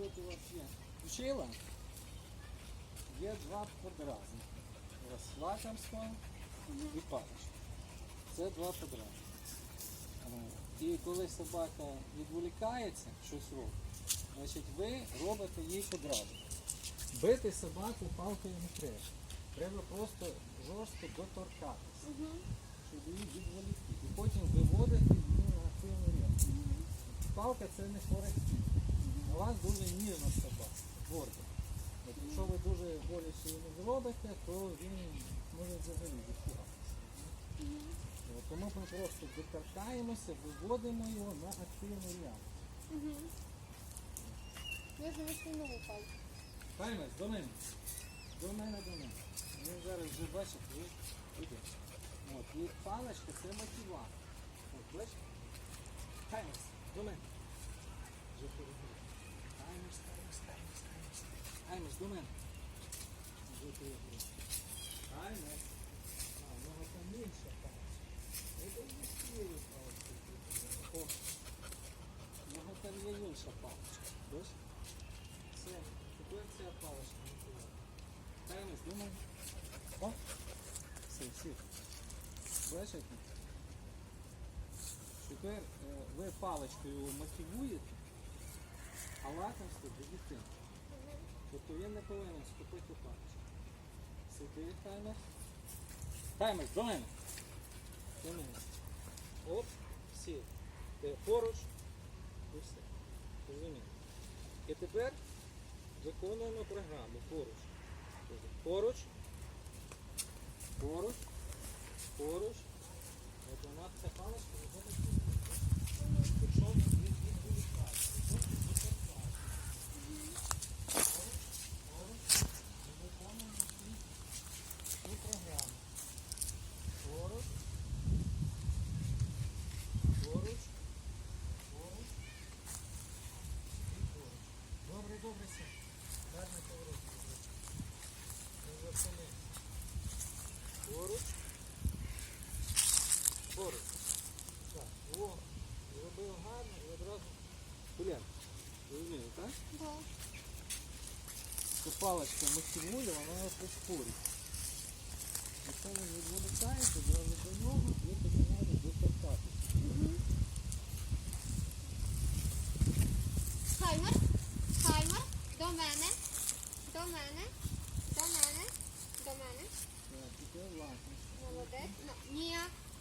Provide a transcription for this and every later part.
от у вас є два подразники. У вас лакомство і паличка. Це два подразники. Е, І коли собака відволікається, щось робить, значить ви робите їй подразник. Бити собаку палкою не треба. Треба просто жорстко доторкатися, щоб її відволікти. І потім виводити її на активний рівень. Палка це не коректив. Вас дуже ніжна собака, горда. От Якщо ви дуже боляче йому зробите, то він може взагалі відховатися. Тому ми просто доторкаємося, виводимо його на активну реакцію. Я знайшла нову палку. Таймер, до мене. До мене, до мене. Він зараз вже бачить, ви йде. От, і паличка це мотиватор. От, бачите? Таймерс, до мене. Вже Таймерс, до мене. Таймерс. А, в нього там інша паличка. Це не сіли палички. О, в нього там є інша паличка. Бачиш? Все, тепер ця мотиватор. Таймерс, до мене. О, все, всі. Бачите? Тепер е, ви паличкою мотивуєте, а лакомство даєте. Тобто він не повинен схопити паличку. Сиди, таймер. Таймер, до мене. До мене. Оп, всі. Ти поруч. І все. Розумієте? І тепер виконуємо програму поруч. Поруч. Поруч. Поруч. От вона ця паличка виходить. Якщо він відволікає, якщо він відволікає. Поруч, поруч. І виконуємо всі цю програму. Поруч. Поруч. Поруч. І поруч. Добре, добре, все. Гарний поворот. Не зупинись. Поруч. Поруч. Так, о, зробив гарно і одразу. Блін, розумієте, так? Да. Ця паличка мотивує, вона його прискорить. Якщо ви відволікаєте, одразу до нього і починаєте доторкатися. Таймер. Таймер. До мене. До мене. До мене. До мене. Так, тепер лакомство. Молодець. Ну, Ні.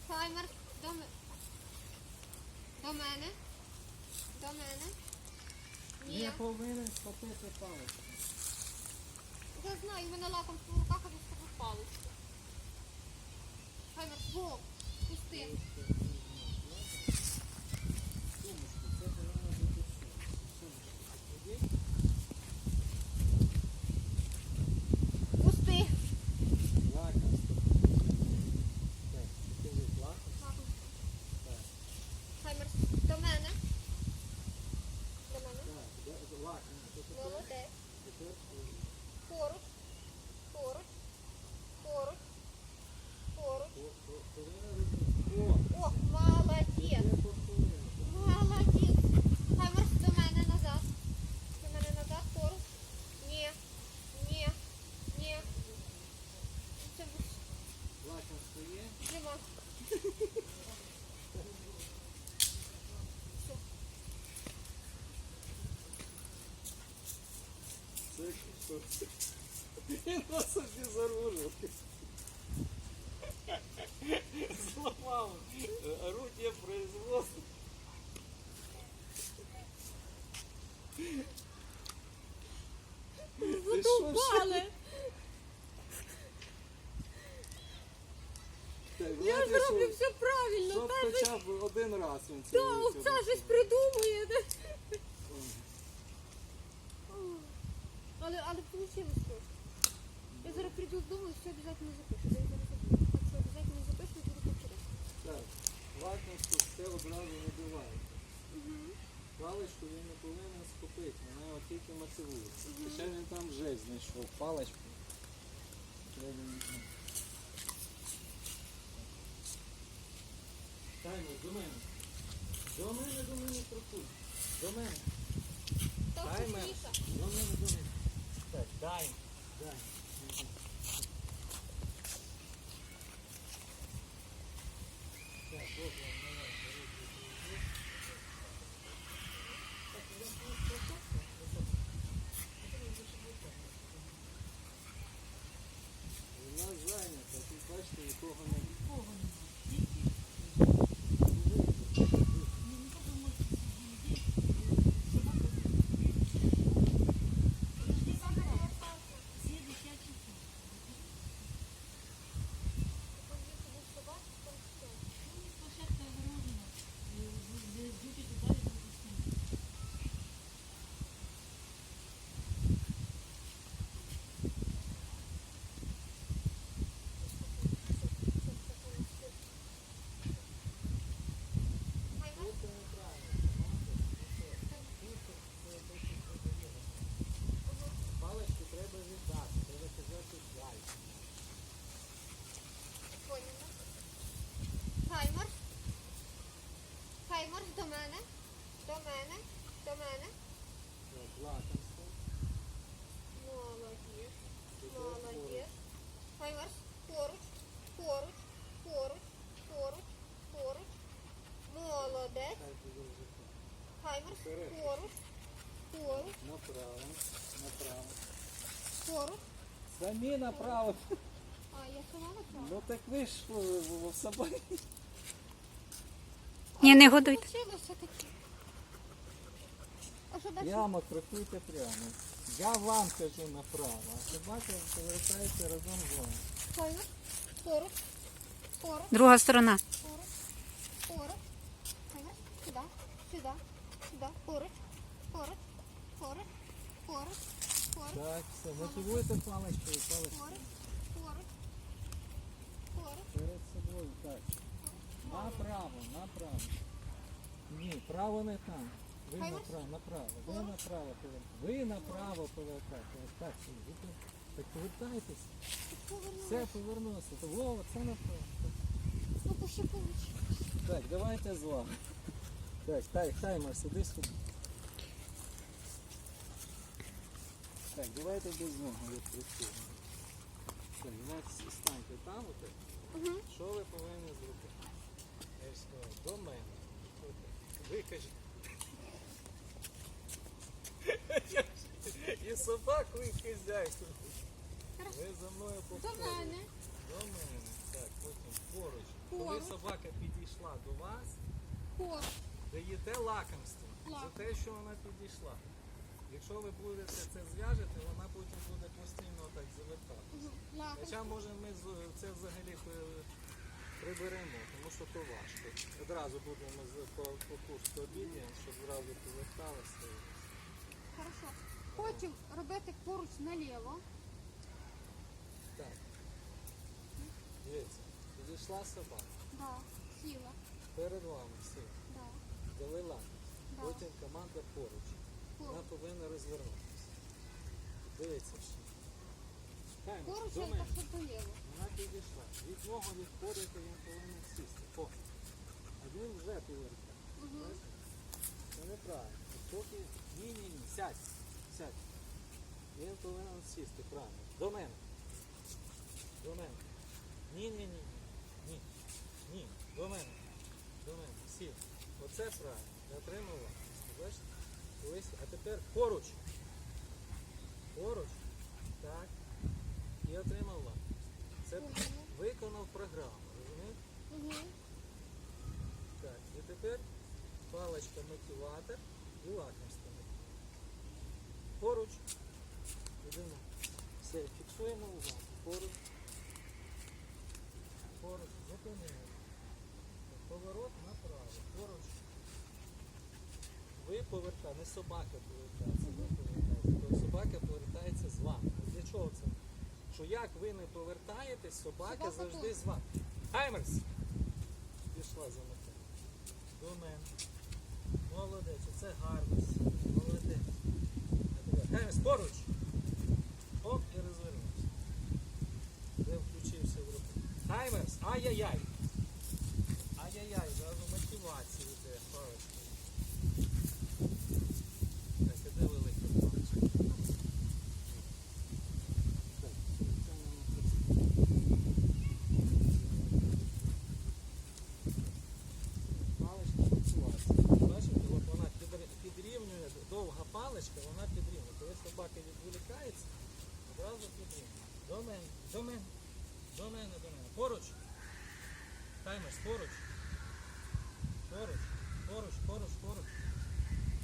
Таймер. До мене. До мене. До мене. Ні. Не повинен схопити паличку. Я знаю, в мене лакомство в руках, а тут схопив паличку. Таймер. Во. Пусти. Сумочку, це повинно бути все. Сумочку. Тоді Пусти. лакомство. Так, покажіть лакомство. Лакомство. Так, Таймер. До мене. До мене. так, де- лакомство. Тепер, Молодець. тепер ой. Поруч. Поруч. Поруч. Поруч. По- по- повинен робити. О, О, молодець. Молодець. До мене назад. До мене назад, поруч. Ні. Ні. Ні. Це є. нема. Це що? Він нас собі Зламав орудие производства. Задовбали. Так, Я ж роблю все правильно. Щоб Та ж хоча б один раз він це та робив, овця щось придумує. да. Але, але вийшло. Я зараз прийду додому і все обов'язково запишу. Я зараз запишу. Так що обов'язково запишу і буду повторяти. Так, лакомство все одразу вибиває. Паличку він не повинен схопити, вона його тільки мотивує. Хоча він там вже знайшов паличку. Треба її- до мене. До мене, до мене проходь. До мене. Таймер. Ну, ну, ну, ну. Так, дай. Дай. Так, от вам, давай, бери, Вона зайнята, тут бачите, нікого немає. Паличку треба віддати, треба казати дай. Поняла. Таймер. Таймер до мене. До мене. До мене. Так, лакомство. Молодець. Тепер Молодець. Таймер. Поруч. Поруч. Поруч. Поруч. Поруч. Молодець. Хай буде вже так. Таймер. Вперед. Поруч. Поруч. Направо, направо. Поруч. Самі направо. А, я сама направо. Ну так ви ж е, в собаці. Ні, не годуйте. Прямо крокуйте прямо. Я вам кажу направо, а собака повертається разом з вами. Поруч. Поруч. Друга сторона. Поруч. Поруч. Сюди. Сюди. Сюди. Поруч. Поруч. Поруч. Поруч. Поруч. Так, все, мотивуйте паличкою, паличкою. Поруч. Поруч. Поруч. Перед собою, так. Направо, направо. Ні, право не там. Ви Хай направо, направо. Ви направо повертаєте. Ви направо повертаєте. Ось так, ви тут- так повертайтесь. Все, повернувся. Вова, це направо. Ну, почти получилось. Так, давайте з вами. Так, тай, таймер, сиди сюди. Так, давайте без нього відпрацюємо. Так, давайте станьте там, отак. Угу. Що ви повинні зробити? Я ж сказав, до мене. Ви кажіть. І собаку, і хазяйку. Ви за мною До мене. До мене. Так, потім поруч. Коли собака підійшла до вас, Поруч. Даєте лакомство за те, що вона підійшла. Якщо ви будете це зв'яжете, вона потім буде постійно так завертати. Угу. Хоча може ми це взагалі приберемо, тому що то важко. Одразу будемо по, по курсу обідня, щоб зразу поверталося. Хорошо. Потім робити поруч наліво. Так. Дивіться, підійшла собака, Да. Сіла. перед вами все, Да. Потім команда поруч. Вона повинна розвернутися. Дивіться. Поруч я так що доліво. Вона підійшла. Від нього відходити він повинен сісти. О. А він вже повертає. Угу. Це неправильно. Поки ні, ні, ні, сядь, сядь. Він повинен сісти правильно. До мене. До мене. Ні, ні, ні. Ні. Ні. До мене. До мене. Сів. Оце правильно. Я отримав. Бачите? Колись. А тепер поруч. Поруч. Так. І отримав вас. Це виконав програму. Розумієте? Угу. Так, і тепер паличка мотиватор і лакомство. Поруч. Ідемо. Все, фіксуємо увагу. Поруч. Поруч. Зупинили. Поворот направо. Поруч. Ви повертаєте, не собака повертається, ви повертаєте. То собака повертається з вами. Для чого це? Що як ви не повертаєтесь, собака, Собака завжди тут. з вами. Хаймерс! Пішла за метою. До мене. Молодець, оце гарно. Молодець. Хаймерс, поруч! Оп, і розвернувся. Де включився в руку. Хаймерс! Ай-яй-яй, зразу мотивація йде паличкою. Так, іде великий. паличка, вона підрівна. Коли собака відволікається, одразу підрівна. До мене, до мене, до мене, до мене. Поруч. Таймер, поруч. Поруч, поруч, поруч, поруч.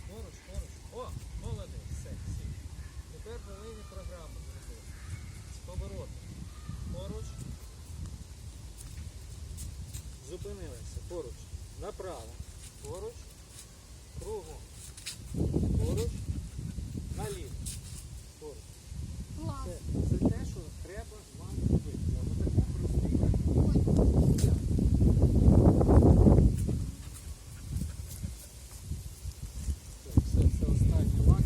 Поруч, поруч. О, молодець, все, всі. Тепер повинні програму зробити. З поворотом. Поруч. Зупинилися. Поруч. Направо. Поруч. Кругом. Поруч. Наліво. Поруч. Клас. Це, це те, що треба вам робити. Я отаку просту. Ой. Так, все, це останній лак.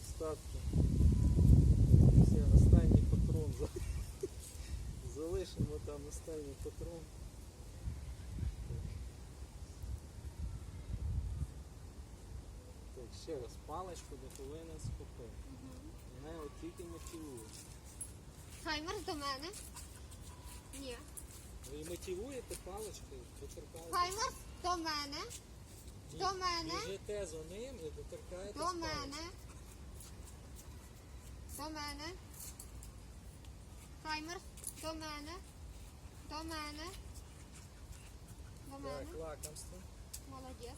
Остатки. Все, останній патрон. за- Залишимо там останній патрон. Так, ще раз, паличку ти повинен схопити. Не от тільки мотивує. Таймер до мене. Ні. Ви мотивуєте паличкою, доторкаєтесь. Таймер до мене. Ні, до мене. Біжите за ним і доторкаєтесь До паличкою. мене. До мене. Таймер до мене. До мене. До мене. Так, лакомство. Молодець.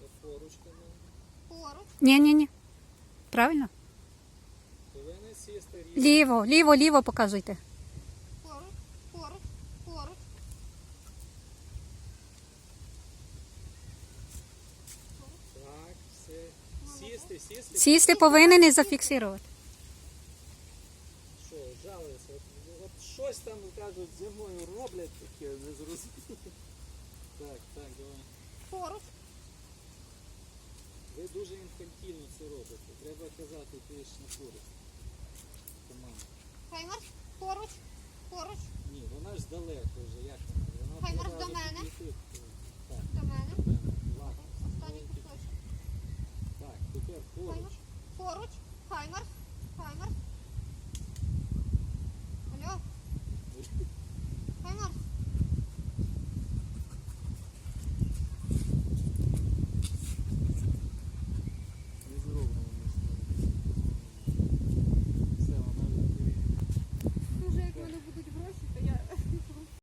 І поруч повинен. Поруч. Ні, ні, ні. Правильно? Ліво, ліво, ліво показуйте. Поруч. Поруч. Поруч. Так, все. Сісти, сісти. Сісти повинен і зафіксувати. Що, жалуються. От, от щось там, кажуть, зимою роблять таке, не зрозуміло. Так, так, давай. Поруч. Ви дуже інфантільно це робите. Треба казати, ти ж на користь. Команда. Хаймарс, поруч, поруч. Ні, вона ж далеко вже, як вона? вона Хаймарс до мене. Так. До мене. Ладно. Останній кусочок. Так, тепер поруч. Хаймарс. Поруч. Хаймарс. Хаймарс. Алло.